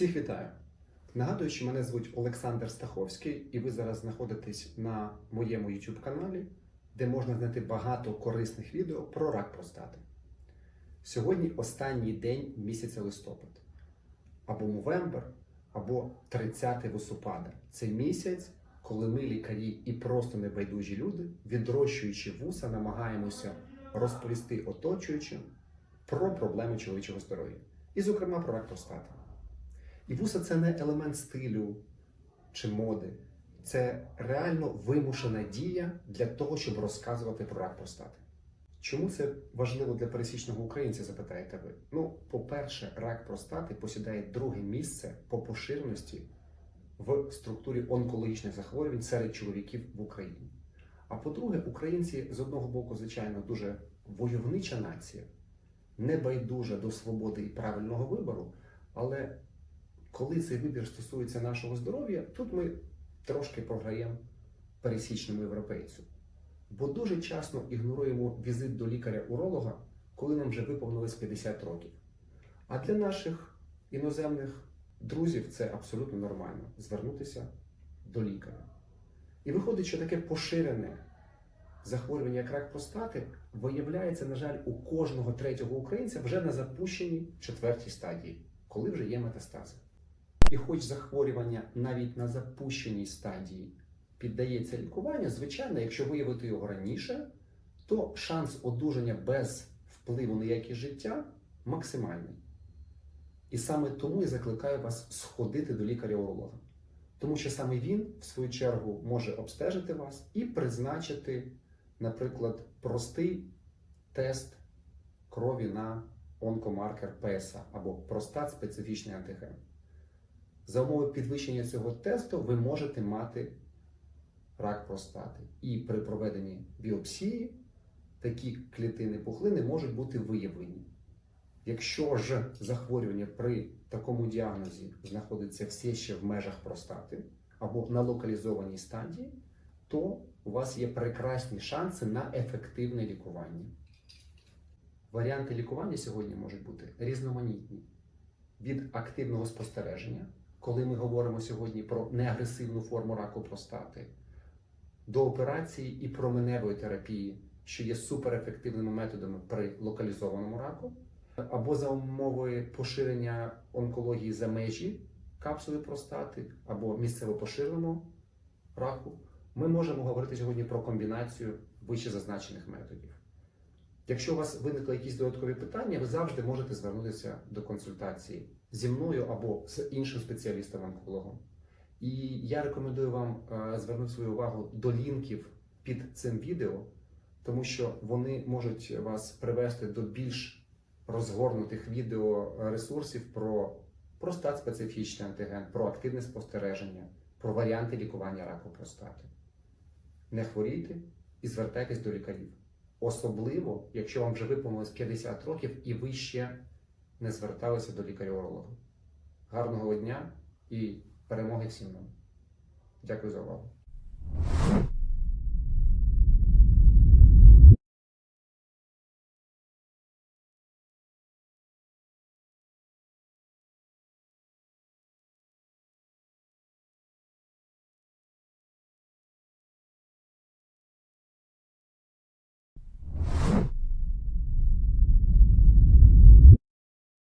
Всіх вітаю! Нагадую, що мене звуть Олександр Стаховський, і ви зараз знаходитесь на моєму YouTube каналі, де можна знайти багато корисних відео про рак простати. Сьогодні останній день місяця листопад, або Мовембер, або 30 листопада. Це місяць, коли ми, лікарі і просто небайдужі люди, відрощуючи вуса, намагаємося розповісти оточуючим про проблеми чоловічого здоров'я, і, зокрема, про рак простати. І вуса це не елемент стилю чи моди, це реально вимушена дія для того, щоб розказувати про рак простати. Чому це важливо для пересічного українця, запитаєте ви? Ну, по-перше, рак простати посідає друге місце по поширеності в структурі онкологічних захворювань серед чоловіків в Україні. А по-друге, українці з одного боку, звичайно, дуже войовнича нація, не байдужа до свободи і правильного вибору, але коли цей вибір стосується нашого здоров'я, тут ми трошки програємо пересічному європейцю. Бо дуже часто ігноруємо візит до лікаря-уролога, коли нам вже виповнилось 50 років. А для наших іноземних друзів це абсолютно нормально звернутися до лікаря. І виходить, що таке поширене захворювання, як рак простати, виявляється, на жаль, у кожного третього українця вже на запущеній четвертій стадії, коли вже є метастази. І хоч захворювання навіть на запущеній стадії піддається лікуванню, звичайно, якщо виявити його раніше, то шанс одужання без впливу на якість життя максимальний. І саме тому я закликаю вас сходити до лікаря-уролога. Тому що саме він, в свою чергу, може обстежити вас і призначити, наприклад, простий тест крові на онкомаркер ПСА або простат специфічний антиген. За умови підвищення цього тесту ви можете мати рак простати. І при проведенні біопсії такі клітини пухлини можуть бути виявлені. Якщо ж захворювання при такому діагнозі знаходиться все ще в межах простати або на локалізованій стадії, то у вас є прекрасні шанси на ефективне лікування. Варіанти лікування сьогодні можуть бути різноманітні від активного спостереження, коли ми говоримо сьогодні про неагресивну форму раку простати, до операції і променевої терапії, що є суперефективними методами при локалізованому раку, або за умови поширення онкології за межі капсули простати, або місцево поширеного раку, ми можемо говорити сьогодні про комбінацію вище зазначених методів. Якщо у вас виникли якісь додаткові питання, ви завжди можете звернутися до консультації зі мною або з іншим спеціалістом-онкологом. І я рекомендую вам е, звернути свою увагу до лінків під цим відео, тому що вони можуть вас привести до більш розгорнутих відеоресурсів про простат специфічний антиген, про активне спостереження, про варіанти лікування раку простати. Не хворійте і звертайтесь до лікарів. Особливо, якщо вам вже виповнилось 50 років і ви ще не зверталися до лікаря-уролога. Гарного дня і перемоги всім нам. Дякую за увагу.